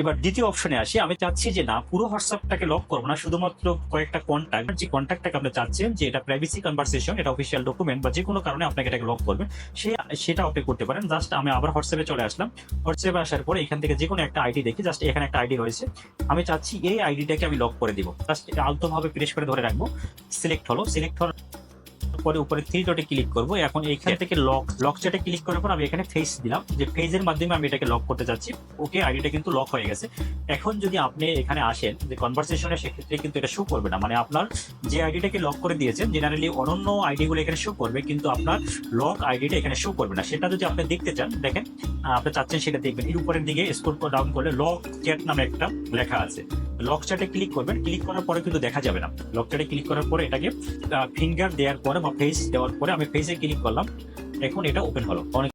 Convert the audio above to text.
এবার দ্বিতীয় অপশনে আসি। আমি চাচ্ছি যে না, পুরো হোয়াটসঅ্যাপটাকে লক করব না, শুধুমাত্র কয়েকটা কন্ট্যাক্ট যে কন্ট্যাক্টটাকে আপনি চাচ্ছেন, যে এটা প্রাইভেসি কনভারসেশন এটা অফিসিয়াল ডকুমেন্ট বা যে কোনো কারণে আপনাকে এটাকে লক করবে, সে, সেটা আপনি করতে পারেন। জাস্ট আমি আবার হোয়াটসঅ্যাপে চলে আসলাম। হোয়াটসঅ্যাপে আসার পরে এখান থেকে যে কোনো একটা আইডি দেখি জাস্ট এখানে একটা আইডি রয়েছে। আমি চাচ্ছি এই আইডিটাকে আমি লক করে দিব। জাস্ট এটা আলতোভাবে প্রেস করে ধরে রাখব। সিলেক্ট হলো। সিলেক্ট হওয়ার পরে উপরে থ্রি ডটে ক্লিক করব। এখন এখান থেকে লক লক চ্যাটে ক্লিক করার পর আমি এখানে ফেস দিলাম। যে ফেজের মাধ্যমে আমি এটাকে লক করতে চাচ্ছি ওকে আইডিটা কিন্তু লক হয়ে গেছে। এখন যদি আপনি এখানে আসেন যে কনভারসেশনে সেক্ষেত্রে কিন্তু এটা শো করবে না। মানে আপনার যে আইডিটাকে লক করে দিয়েছেন জেনারেলি অনন্য আইডিগুলো এখানে শো করবে কিন্তু আপনার লক আইডিটা এখানে শো করবে না। সেটা যদি আপনি দেখতে চান দেখেন আপনি চাচ্ছেন সেটা দেখবেন। এর উপরের দিকে স্ক্রল ডাউন করলে লক চ্যাট নামে একটা লেখা আছে। লক চার্টে ক্লিক করবেন। ক্লিক করার পরে কিন্তু দেখা যাবে না। লক চার্টে ক্লিক করার পরে এটাকে ফিঙ্গার দেওয়ার পরে বা ফেস দেওয়ার পরে আমি ফেসে ক্লিক করলাম। এখন এটা ওপেন হলো। অনেক